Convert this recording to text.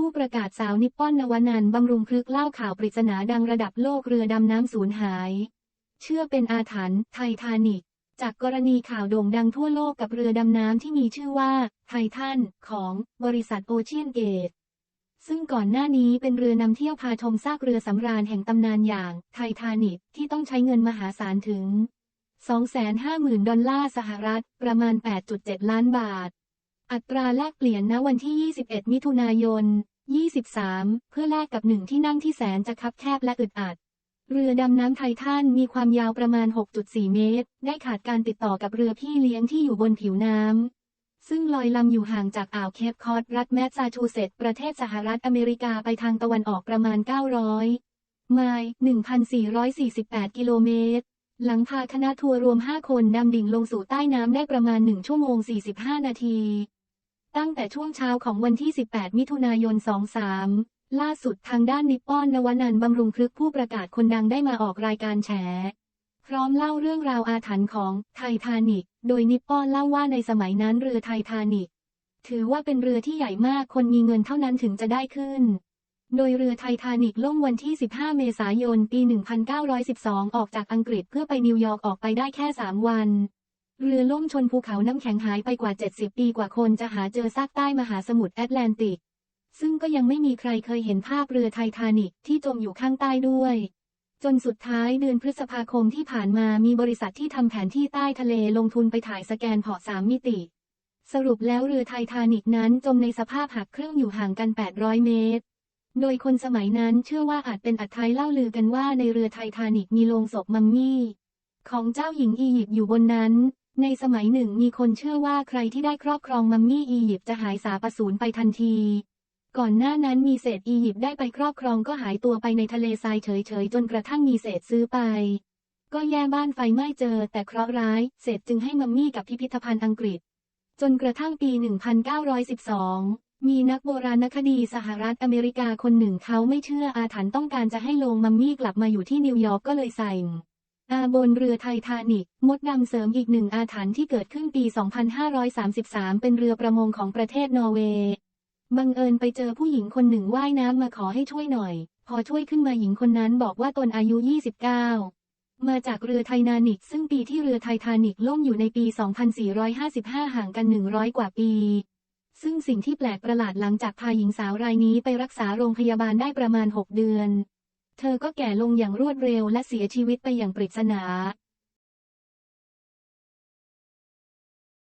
ผู้ประกาศสาวนิปปอนนวนันบำรุงพฤกเล่าข่าวปริศนาดังระดับโลกเรือดำน้ำสูญหาย เชื่อเป็นอาถรรพ์ไททานิก จากกรณีข่าวโด่งดังทั่วโลกกับเรือดำน้ำที่มีชื่อว่า ไททันของบริษัทโอเชียนเกต ซึ่งก่อนหน้านี้เป็นเรือนำเที่ยวพาชมซากเรือสำราญแห่งตำนานอย่าง ไททานิกที่ต้องใช้เงินมหาศาลถึง 250,000 ดอลลาร์สหรัฐ ประมาณ 8.7 ล้านบาทอัตราแลกเปลี่ยนณวันที่ 21 มิถุนายน 23 เพื่อแลกกับหนึ่งที่นั่งที่แสนจะคับแคบและอึดอัด เรือดำน้ำไททันมีความยาวประมาณ 6.4 เมตร ได้ขาดการติดต่อกับเรือพี่เลี้ยงที่อยู่บนผิวน้ำ ซึ่งลอยลำอยู่ห่างจากอ่าวเคปคอร์รัฐแมสซาชูเซตส์ประเทศสหรัฐอเมริกาไปทางตะวันออกประมาณ 900 ไมล์ 1,448 กิโลเมตร หลังพาคณะทัวร์รวม 5 คนดำดิ่งลงสู่ใต้น้ำได้ประมาณ 1 ชั่วโมง 45 นาที ตั้งแต่ช่วงเช้าของวันที่ 18 มิถุนายน 23 ล่าสุดทางด้านนิปปอนนวนันบำรุงพฤกผู้ประกาศคนดังได้มาออกรายการแฉ พร้อมเล่าเรื่องราวอาถรรพ์ของไททานิกโดยนิปปอนเล่าว่าในสมัยนั้นเรือไททานิกถือว่าเป็นเรือที่ใหญ่มากคนมีเงินเท่านั้นถึงจะได้ขึ้น โดยเรือไททานิกล่มวันที่ 15 เมษายน ปี 1912 ออกจากอังกฤษเพื่อไปนิวยอร์กออกไปได้แค่ 3 วัน เรือล่มชนภูเขาน้ำแข็งหายไปกว่า 70 ปีกว่าคนจะหาเจอซากใต้มหาสมุทรแอตแลนติก ซึ่งก็ยังไม่มีใครเคยเห็นภาพเรือไททานิกที่จมอยู่ข้างใต้ด้วย จนสุดท้ายเดือนพฤษภาคมที่ผ่านมามีบริษัทที่ทำแผนที่ใต้ทะเลลงทุนไปถ่ายสแกนเพาะสามมิติ สรุปแล้วเรือไททานิกนั้นจมในสภาพหักเครื่องอยู่ห่างกัน 800 เมตร โดยคนสมัยนั้นเชื่อว่าอาจเป็นอัตไทยเล่าลือกันว่าในเรือไททานิกมีโลงศพมัมมี่ ของเจ้าหญิงอียิปต์อยู่บนนั้น ในสมัยหนึ่งมีคนเชื่อว่าใครที่ได้ครอบครองมัมมี่อียิปต์จะหายสาปสูญไปทันที ก่อนหน้านั้นมีเศษอียิปต์ได้ไปครอบครองก็หายตัวไปในทะเลทรายเฉยๆ จนกระทั่งมีเศษซื้อไป ก็แย่บ้านไฟไหม้เจอ แต่เคราะห์ร้าย เศษจึงให้มัมมี่กับพิพิธภัณฑ์อังกฤษ จนกระทั่งปี 1912 มีนักโบราณคดีสหรัฐอเมริกาคนหนึ่งเขาไม่เชื่ออาถรรพ์ต้องการจะให้โลงมัมมี่กลับมาอยู่ที่นิวยอร์กก็เลยใส่ อาบนเรือไททานิกมดดำเสริมอีกหนึ่งอาถรรพ์ที่เกิดขึ้นปี 2533 เป็นเรือประมงของประเทศนอร์เวย์ บังเอิญไปเจอผู้หญิงคนหนึ่งว่ายน้ำมาขอให้ช่วยหน่อย พอช่วยขึ้นมาหญิงคนนั้นบอกว่าตนอายุ 29 มาจากเรือไทนานิกซึ่งปีที่เรือไททานิกล่มอยู่ในปี 2455 ห่างกัน 100 กว่าปี ซึ่งสิ่งที่แปลกประหลาดหลังจากพาหญิงสาวรายนี้ไปรักษาโรงพยาบาลได้ประมาณ 6 เดือน เธอก็แก่ลงอย่างรวดเร็วและเสียชีวิตไปอย่างปริศนา